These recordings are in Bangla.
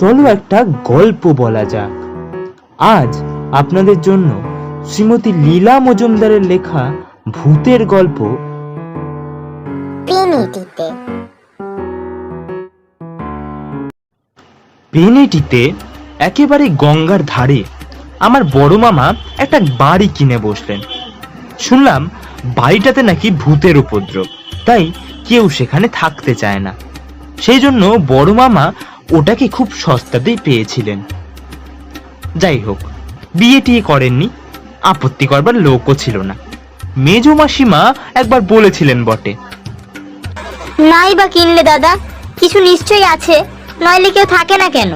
চলো একটা গল্প বলা যাক। আজ আপনাদের জন্য শ্রীমতী লীলা মজুমদারের লেখা ভূতের গল্প। পেনেটিতে। পেনেটিতে একেবারে গঙ্গার ধারে আমার বড় মামা একটা বাড়ি কিনে বসলেন। শুনলাম বাড়িটাতে নাকি ভূতের উপদ্রব তাই কেউ সেখানে থাকতে চায় না। সেই জন্য বড় মামা ওটাকে খুব সস্তাতেই পেয়েছিলেন। যাই হোক বিয়ে টিয়ে করেননি আপত্তি করবার লোকও ছিল না। মেজো মাসিমা একবার বলেছিলেন বটে। নাই বা কিনলে দাদা কিছু নিশ্চয়ই আছে নইলে কেউ থাকে না কেন?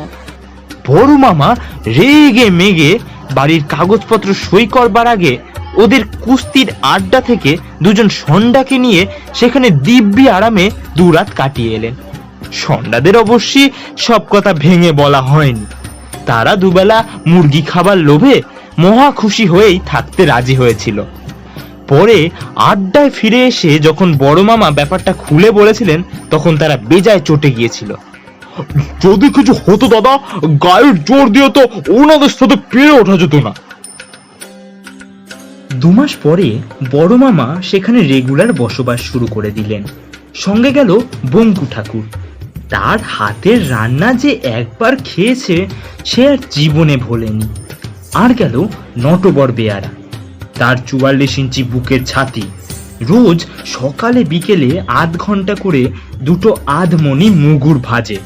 বড় মামা রেগে মেগে বাড়ির কাগজপত্র সই করবার আগে ওদের কুস্তির আড্ডা থেকে দুজন সন্ডাকে নিয়ে সেখানে দিব্যি আরামে দুরাত কাটিয়ে এলেন। সন্ডাদের অবশ্যই সব কথা ভেঙে বলা হয়নি। তারা দুবেলা মুরগি খাবার লোভে মহা খুশি হয়েই থাকতে রাজি হয়েছিল। পরে আড্ডায় ফিরে এসে যখন বড় মামা ব্যাপারটা খুলে বলেছিলেন তখন তারা বেজায় চটে গিয়েছিল। যদি কিছু হতো দাদা গায়ের জোর দিয়ে তো ওনাদের সাথে পেরে ওঠা যেত না। দুমাস পরে বড় মামা সেখানে রেগুলার বসবাস শুরু করে দিলেন। সঙ্গে গেল বঙ্কু ঠাকুর। তার হাতের রান্না যে একবার খেয়েছে, সে আর জীবনে ভোলেনি। আর গেল নটবর বেয়ারা। তার চুয়াল্লিশ ইঞ্চি বুকের ছাতি। রোজ সকালে বিকেলে আধ ঘণ্টা করে দুটো আধমণি মুগুর ভাজে।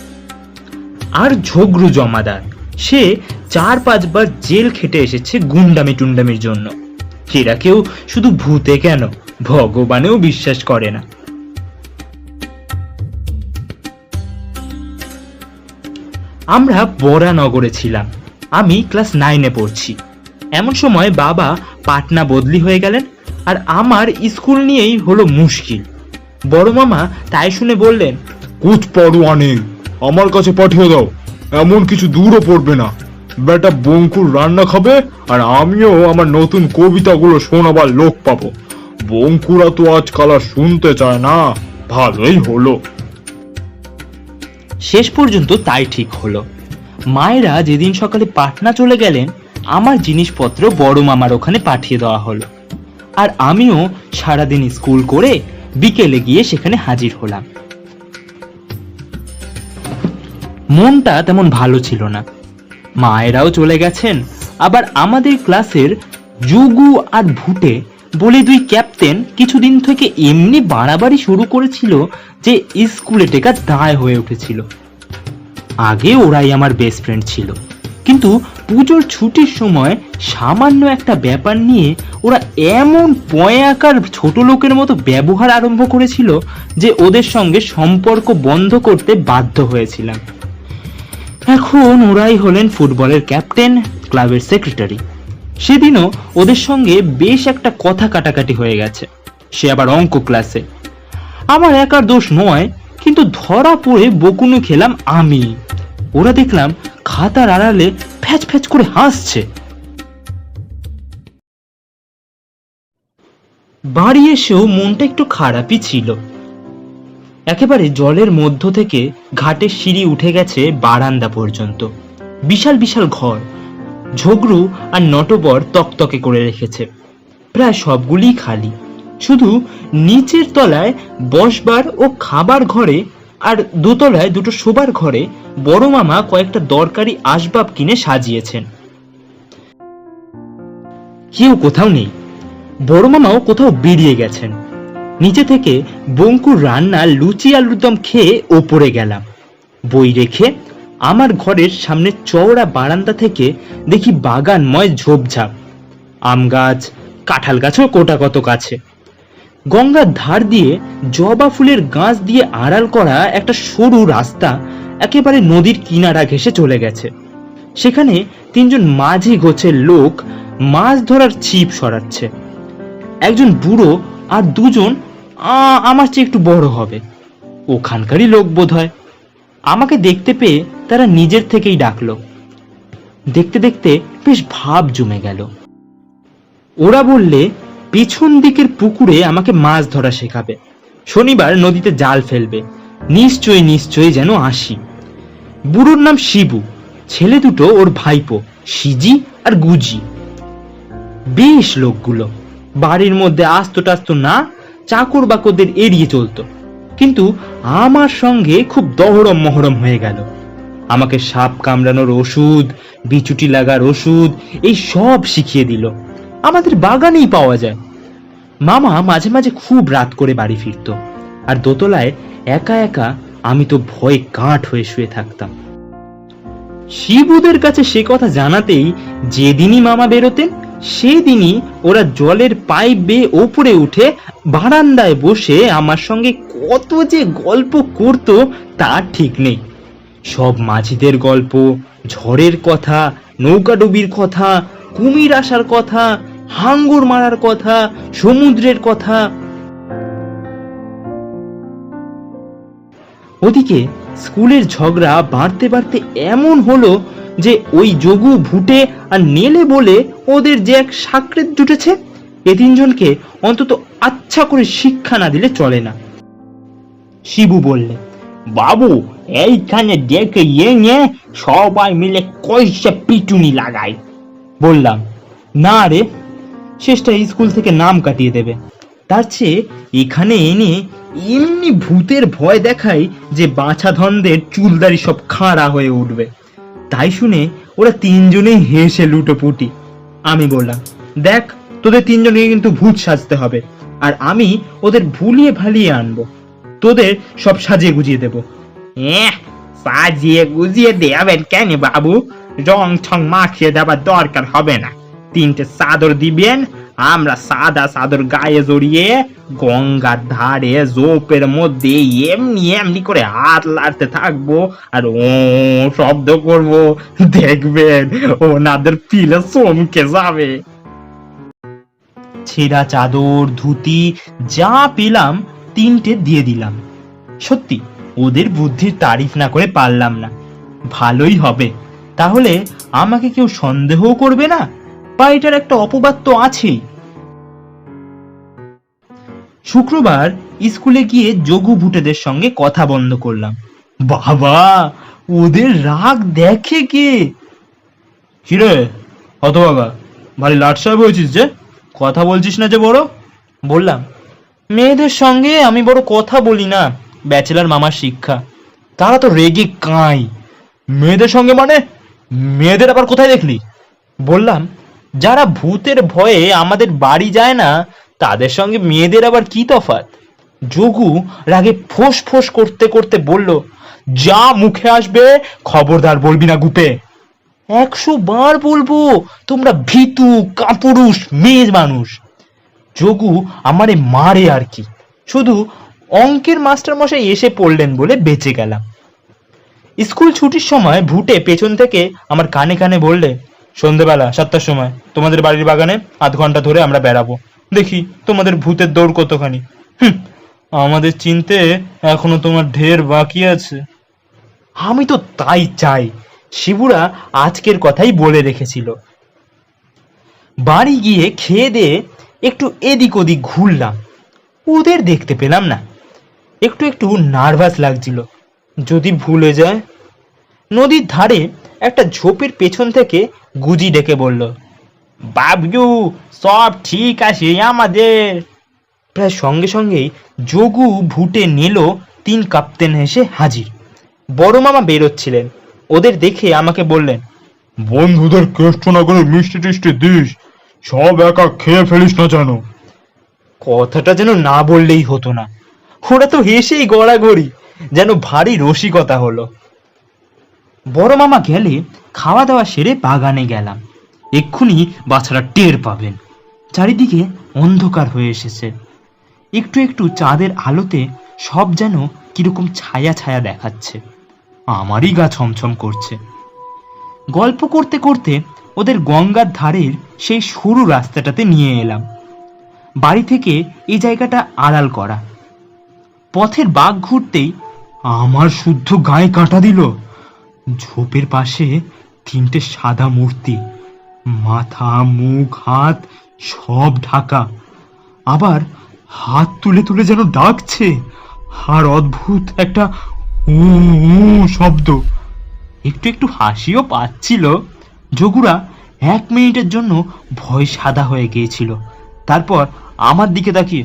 আর ঝগড়ু জমাদার। সে চার পাঁচবার জেল খেটে এসেছে গুন্ডামি টুন্ডামির জন্য। এরা কেউ শুধু ভূতে কেন? ভগবানেও বিশ্বাস করে না। আমরা বরানগরে ছিলাম। আমি ক্লাস নাইনে পড়ছি। এমন সময় বাবা পাটনা বদলি হয়ে গেলেন আর আমার স্কুল নিয়েই হলো মুশকিল। বড় মামা তাই শুনে বললেন, কুচ পড়ুয়া নেই আমার কাছে পাঠিয়ে দাও। এমন কিছু দূরও পড়বে না। বেটা বঙ্কুর রান্না খাবে আর আমিও আমার নতুন কবিতাগুলো শোনাবার লোক পাবো। বঙ্কুরা তো আজকাল আর শুনতে চায় না। ভালোই হলো। শেষ পর্যন্ত তাই ঠিক হলো। মায়েরা যেদিন সকালে পাটনা চলে গেলেন, আমার জিনিসপত্র বড় মামার ওখানে পাঠিয়ে দেওয়া হলো। আর আমিও সারাদিন স্কুল করে বিকেলে গিয়ে সেখানে হাজির হলাম। মনটা তেমন ভালো ছিল না। মায়েরাও চলে গেছেন, আবার আমাদের ক্লাসের যুগু আর ভুটে বলে দুই ক্যাপ্টেন কিছুদিন থেকে এমনি বাড়াবাড়ি শুরু করেছিল যে স্কুলে টেকা দায় হয়ে উঠেছিল। আগে ওরাই আমার বেস্ট ফ্রেন্ড ছিল। কিন্তু পুজোর ছুটির সময় সামান্য একটা ব্যাপার নিয়ে ওরা এমন পয়ে আকার ছোট লোকের মতো ব্যবহার আরম্ভ করেছিল যে ওদের সঙ্গে সম্পর্ক বন্ধ করতে বাধ্য হয়েছিলাম। এখন ওরাই হলেন ফুটবলের ক্যাপ্টেন ক্লাবের সেক্রেটারি সেদিনও ওদের সঙ্গে বেশ একটা কথা কাটাকাটি হয়ে গেছে। সে আবার অঙ্ক ক্লাসে আমার একার দোষ নয়, কিন্তু ধরা পড়ে বকুনি খেলাম আমি। ওরা দেখলাম খাতার আড়ালে ফ্যাচ ফ্যাচ করে হাসছে। বাড়ি এসেও মনটা একটু খারাপই ছিল। একেবারে জলের মধ্য থেকে ঘাটের সিঁড়ি উঠে গেছে বারান্দা পর্যন্ত। বিশাল বিশাল ঘর। ঝগড়ু আর নটবর তকতকে করে রেখেছে। প্রায় সবগুলিই খালি। শুধু নিচের তলায় বসবার ও খাবার ঘরে আর দোতলায় দুটো শোবার ঘরে বড় মামা কয়েকটা দরকারি আসবাব কিনে সাজিয়েছেন। কেউ কোথাও নেই। বড় মামাও কোথাও বেরিয়ে গেছেন। নিচে থেকে বঙ্কুর রান্না লুচি আলুর দম খেয়ে ওপরে গেলাম। বই রেখে আমার ঘরের সামনে চওড়া বারান্দা থেকে দেখি বাগানময় ঝোপঝাপ আম গাছ, কাঁঠাল গাছও কোটা কত কাছে গঙ্গার ধার দিয়ে জবা ফুলের গাছ দিয়ে আড়াল করা একটা সরু রাস্তা একেবারে নদীর কিনারা ঘেসে চলে গেছে। সেখানে তিনজন মাঝি গোছের লোক মাছ ধরার ছিপ সরাচ্ছে। একজন বুড়ো আর দুজন আমার চেয়ে একটু বড় হবে। ওখানকারই লোক বোধ হয় আমাকে দেখতে পেয়ে তারা নিজের থেকেই ডাকলো। দেখতে দেখতে বেশ ভাব জমে গেল। ওরা বললে, পিছন দিকের পুকুরে আমাকে মাছ ধরা শেখাবে। শনিবার নদীতে জাল ফেলবে। নিশ্চয়ই নিশ্চয়ই যেন আসি। বুড়োর নাম শিবু। ছেলে দুটো ওর ভাইপো সিজি আর গুজি। বেশ লোকগুলো। বাড়ির মধ্যে আস্ত টাস্ত না চাকর বাকরদের এড়িয়ে চলতো। কিন্তু আমার সঙ্গে খুব দহরম মহরম হয়ে গেল। আমাকে সাপ কামড়ানোর ওষুধ, বিচুটি লাগার ওষুধ, এই সব শিখিয়ে দিল। আমাদের বাগানেই পাওয়া যায়। মামা মাঝে মাঝে খুব রাত করে বাড়ি ফিরতো। আর দোতলায় একা একা আমি তো ভয়ে কাঠ হয়ে শুয়ে থাকতাম। শিবুদের কাছে সে কথা জানাতেই যেদিনই মামা বেরোতেন সেদিনই ওরা জলের পাইপ বেয়ে ওপরে উঠে বারান্দায় বসে আমার সঙ্গে কত যে গল্প করতো তা ঠিক নেই। সব মাঝিদের গল্প, ঝড়ের কথা নৌকাডুবির কথা, কুমির আসার কথা, হাঙ্গর মারার কথা, সমুদ্রের কথা ওদিকে স্কুলের ঝগড়া বাড়তে বাড়তে এমন হলো যে ওই যোগু ভুটে আর নেলে বলে ওদের যে এক সাকরেত জুটেছে, এ তিনজনকে অন্তত আচ্ছা করে শিক্ষা না দিলে চলে না। শিবু বললে, বাবু, এইখানে দেখে ইয়ে সবাই মিলে কয়সা পিটুনি লাগায় বললাম, না রে শেষটা স্কুল থেকে নাম কাটিয়ে দেবে। তার চেয়ে এখানে এনে এমনি ভূতের ভয় দেখাই যে বাছাধনদের চুলদারি সব খাড়া হয়ে উঠবে। তাই শুনে ওরা তিনজনেই হেসে লুটোপুটি। আমি বললাম, দেখ, তোদের তিনজনকে কিন্তু ভূত সাজতে হবে, আর আমি ওদের ভুলিয়ে ভালিয়ে আনব। তোদের সব সাজিয়ে গুজিয়ে দেবো। সাজিয়ে গুজিয়ে দেবেন কেন বাবু? রং ঠং মাখিয়ে দেবার দরকার হবে না। তিনটে চাদর দিবেন আমরা সাদা চাদর গায়ে জড়িয়ে গঙ্গার ধারে জোপের মধ্যে এমনি এমনি করে হাত লাড়তে থাকব আর ও শব্দ করব, দেখবেন ওনাদের পিলে চমকে যাবে। ছেঁড়া চাদর, ধুতি, যা পেলাম তিনটে দিয়ে দিলাম। সত্যি, ওদের বুদ্ধির তারিফ না করে পারলাম না। ভালোই হবে। তাহলে আমাকে কেউ সন্দেহও করবে না? বা এটার একটা অপবাদ তো আছেই। শুক্রবার স্কুলে গিয়ে যোগু ভুটেদের সঙ্গে কথা বন্ধ করলাম। বাবা, ওদের রাগ দেখে কে? কিরে, অত বাবা, ভারী লাট সাহেব হয়েছিস যে? কথা বলছিস না যে বড়? বললাম, মেয়েদের সঙ্গে আমি বড় কথা বলি না, ব্যাচেলার মামার শিক্ষা। তারা তো রেগে কাঁই। মেয়েদের সঙ্গে মানে মেয়েদের আবার কোথায় দেখলি? বললাম যারা ভূতের ভয়ে আমাদের বাড়ি যায় না, তাদের সঙ্গে মেয়েদের আবার কি তফাৎ? যোগু রাগে ফোঁস ফোঁস করতে করতে বলল, যা মুখে আসবে, খবরদার বলবি না গুপে। একশো বার বলব, তোমরা ভীতু, কাপুরুষ মেয়ে মানুষ। যোগু আমারে মারে আর কি। শুধু অঙ্কের মাস্টার মশাই এসে পড়লেন বলে বেঁচে গেলাম। স্কুল ছুটির সময় ভুটে পেছন থেকে আমার কানে কানে বললে সন্ধেবেলা সাতটার সময়। তোমাদের বাড়ির বাগানে আধ ঘণ্টা ধরে আমরা বেড়াবো। দেখি তোমাদের ভূতের দৌড় কতখানি। আমাদের চিনতে এখনও তোমার ঢের বাকি আছে। আমি তো তাই চাই, শিবুরা আজকের কথাই বলে রেখেছিল। বাড়ি গিয়ে খেয়ে দিয়ে একটু এদিক ওদিক ঘুরলাম। ওদের দেখতে পেলাম না। একটু একটু নার্ভাস লাগছিল। যদি ভুলে যায়, নদীর ধারে একটা ঝোপের পেছন থেকে গুজি ডেকে বলল বাবু সব ঠিক আছে আমাদের। প্রায় সঙ্গে সঙ্গেই যোগু ভুটে নিল তিন কাপ্তেন এসে হাজির। বড় মামা বেরোচ্ছিলেন। ওদের দেখে আমাকে বললেন বন্ধুদের কেষ্ট না করে মিষ্টি টিষ্টি দিস সব একা খেয়ে ফেলিস না যেন। কথাটা যেন না বললেই হতো না। ওরা তো হেসেই গড়াগড়ি যেন ভারী রসিকতা হলো। বড় মামা গেলে খাওয়া দাওয়া সেরে বাগানে গেলাম। এক্ষুনি বাচ্চারা টের পাবেন। চারিদিকে অন্ধকার হয়ে এসেছে। একটু একটু চাঁদের আলোতে সব যেন কীরকম ছায়া ছায়া দেখাচ্ছে। আমারই গা ছমছম করছে। গল্প করতে করতে ওদের গঙ্গার ধারের সেই সরু রাস্তাটাতে নিয়ে এলাম। বাড়ি থেকে এই জায়গাটা আড়াল করা। পথের বাঘ ঘুরতেই আমার শুদ্ধ গায়ে কাঁটা দিল। ঝোপের পাশে তিনটে সাদা মূর্তি। মাথা, মুখ, হাত, সব ঢাকা। আবার হাত তুলে তুলে যেন ডাকছে। আর অদ্ভুত একটা শব্দ। একটু একটু হাসিও পাচ্ছিল। যোগুরা এক মিনিটের জন্য ভয় সাদা হয়ে গিয়েছিল। তারপর আমার দিকে তাকিয়ে,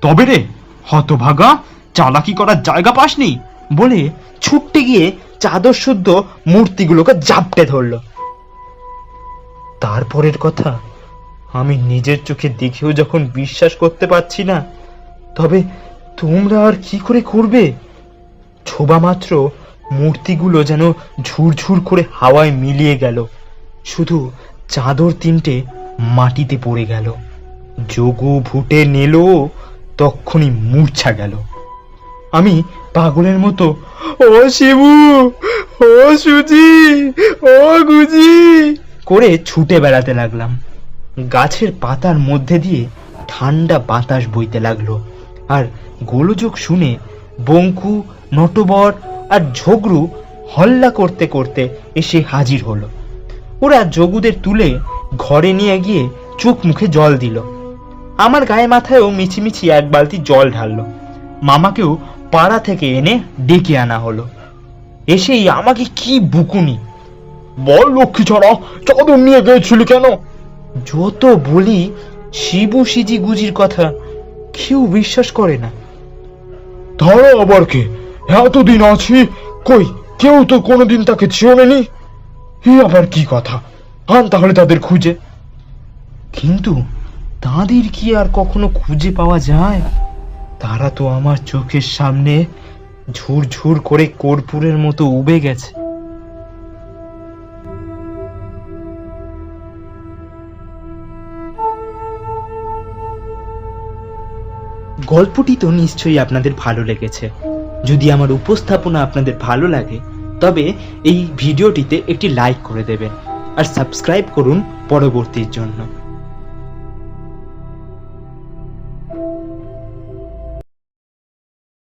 তবে রে, হতভাগা, চালাকি করার জায়গা পাসনি? বলে ছুটতে গিয়ে চাদর শুদ্ধ মূর্তিগুলোকে জাপটে ধরলো। তারপরের কথা, আমি নিজের চোখে দেখেও যখন বিশ্বাস করতে পারছি না, তবে তোমরা আর কি করে করবে? ছোবা মাত্র মূর্তিগুলো যেন ঝুরঝুর করে হাওয়ায় মিলিয়ে গেল। শুধু চাদর তিনটে মাটিতে পড়ে গেল। যোগু ভুটে নেল, তক্ষুনি মূর্ছা গেল। আমি পাগলের মতো। ও শিবু, ও সুজি, ও গুজি। করে ছুটে বেড়াতে লাগলাম। গাছের পাতার মধ্যে দিয়ে ঠান্ডা বাতাস বইতে লাগল। আর গোলযোগ শুনে বঙ্কু, নটবর আর ঝগড়ু হল্লা করতে করতে এসে হাজির হলো। ওরা যোগুদের তুলে ঘরে নিয়ে গিয়ে চোখ মুখে জল দিল। আমার গায়ে মাথায়ও মিছিমিছি এক বালতি জল ঢাললো। মামাকেও পাড়া থেকে এনে ডেকে আনা হলো। এসেই আমাকে কি বুকুনি। বল লক্ষ্মী ছাড়া, চাদর নিয়ে গিয়েছিলি কেন? যত বলি শিবু সিজি গুজির কথা, কেউ বিশ্বাস করে না। তারা আবার কে, এতদিন আছি, কই, কেউ তো কোনোদিন তাকে চেনেনি। এ আবার কি কথা, আন তাহলে তাদের খুঁজে। কিন্তু তাদের কি আর কখনো খুঁজে পাওয়া যায়? তারা তো আমার চোখের সামনে ঝুরঝুর করে কর্পূরের মতো উবে গেছে। গল্পটি তো নিশ্চয়ই আপনাদের ভালো লেগেছে। যদি আমার উপস্থাপনা আপনাদের ভালো লাগে, তবে এই ভিডিওটিতে একটি লাইক করে দেবেন, আর সাবস্ক্রাইব করুন পরবর্তীর জন্য।